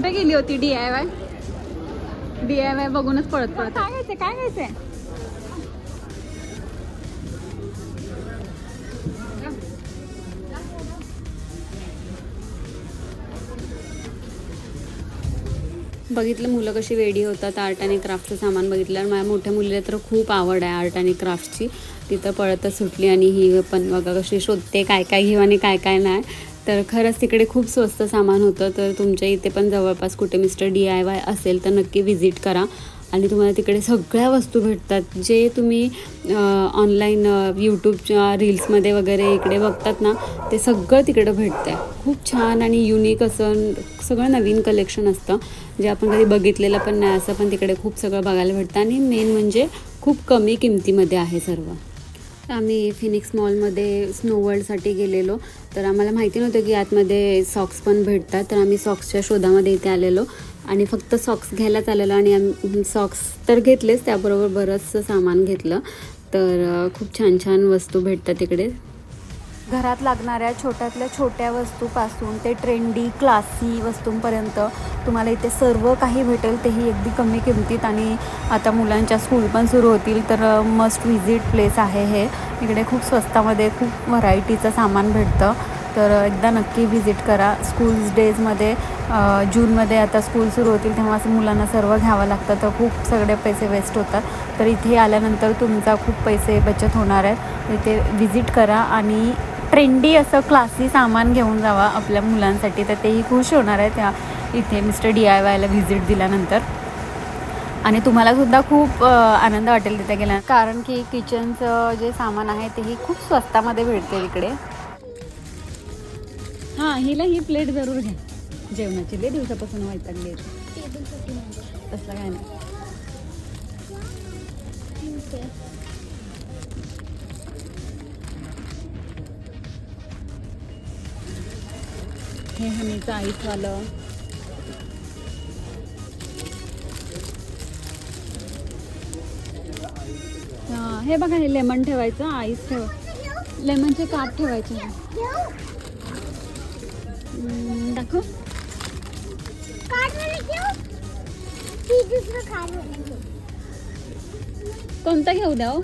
कुठे गेली होती D I Y D I Y बघूनच पळत पळत. काय घ्यायचंय काय घ्यायचंय? बघितलं मुलं कशी वेडी होतात आर्ट आणि क्राफ्टचं सामान बघितलं. माझ्या मोठ्या मुलीला तर खूप आवड आहे आर्ट आणि क्राफ्टची तिथं पळतच सुटली आणि ही पण बघा कशी शोधते काय काय घेऊ आणि काय काय नाही. तर खरंच तिकडे खूप स्वस्त सामान होतं. तर तुमच्या इथे पण जवळपास कुठे मिस्टर डी आय वाय असेल तर नक्की व्हिजिट करा. आणि तुम्हाला तिकडे सगळ्या वस्तू भेटतात. जे तुम्ही ऑनलाईन यूट्यूबच्या रील्समध्ये वगैरे इकडे बघतात ना ते सगळं तिकडं भेटतं आहे खूप छान आणि युनिक असं सगळं नवीन कलेक्शन असतं. जे आपण कधी बघितलेलं पण नाही असं पण तिकडे खूप सगळं बघायला भेटतं. आणि मेन म्हणजे खूप कमी किमतीमध्ये आहे सर्व. आम्ही फिनिक्स मॉलमध्ये स्नो वर्ल्डसाठी गेलेलो. तर आम्हाला माहिती नव्हतं की आतमध्ये सॉक्स पण भेटतात. तर आम्ही सॉक्सच्या शोधामध्ये इथे आलेलो. आणि फक्त सॉक्स घ्यायलाच आलेलो आणि आम्ही सॉक्स तर घेतलेच त्याबरोबर बरंचसं सामान घेतलं. तर खूप छान छान वस्तू भेटतात तिकडे घरात लागणाऱ्या छोट्यातल्या छोट्या वस्तूपासून ते ट्रेंडी क्लासी वस्तूंपर्यंत तुम्हाला इथे सर्व काही भेटेल. तेही अगदी कमी किमतीत आणि आता मुलांच्या स्कूल पण सुरू होतील तर मस्ट व्हिजिट प्लेस आहे हे. इकडे खूप स्वस्तामध्ये खूप व्हरायटीचं सामान भेटतं. तर एकदा नक्की व्हिजिट करा. स्कूल्स डेजमध्ये जूनमध्ये आता स्कूल सुरू होतील तेव्हा असं मुलांना सर्व घ्यावं लागतं. तर खूप सगळे पैसे वेस्ट होतात. तर इथे आल्यानंतर तुमचा खूप पैसे बचत होणार आहे. इथे व्हिजिट करा आणि ट्रेंडी असं क्लासी सामान घेऊन जावा आपल्या मुलांसाठी. तर तेही खुश होणार आहे त्या इथे मिस्टर डी आय वायला व्हिजिट दिल्यानंतर. आणि तुम्हाला सुद्धा खूप आनंद वाटेल तिथे गेल्या कारण की किचनचं जे सामान आहे तेही खूप स्वस्तामध्ये भेटते इकडे. हां हिला ही प्लेट जरूर घ्या. जेवणाची. लय दिवसापासून वैतागली आहे. तसलं काय नाही. हे हनीचं आईसवालं. हां हे बघा हे लेमन ठेवायचं आईस ठेव. लेमनचे काप ठेवायचे दाखव. कोणता घेऊ द्या हो?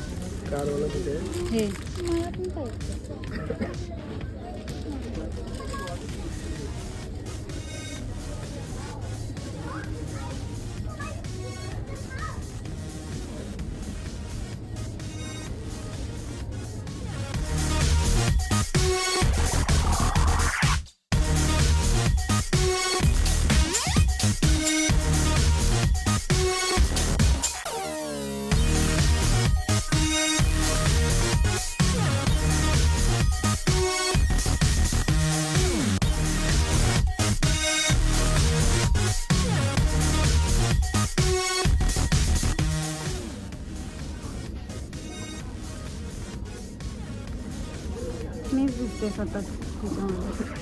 हे दिसते सतत त्याच्यामध्ये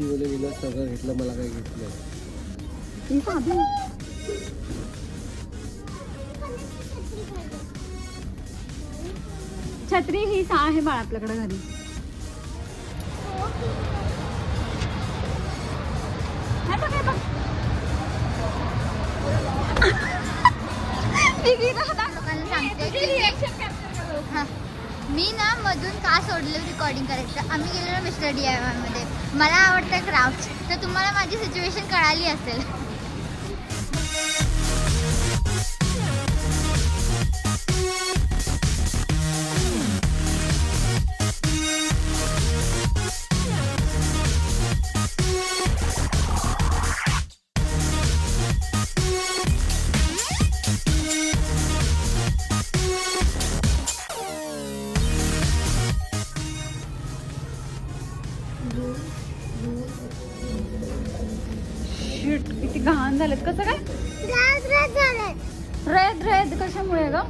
बोले सगळं घेतलं मला काही घेतलं छत्री ही सा आहे बाळ आपल्याकडे घरी. लोकांना सांगते की मी ना मधून का सोडलं रेकॉर्डिंग करायचं? आम्ही गेलेलो मिस्टर डी आयमध्ये. मला आवडतं क्राफ्ट तर तुम्हाला माझी सिच्युएशन कळाली असेल. शिट किती घाण झालेत. कसं काय? रेद रेद कशामुळे ग?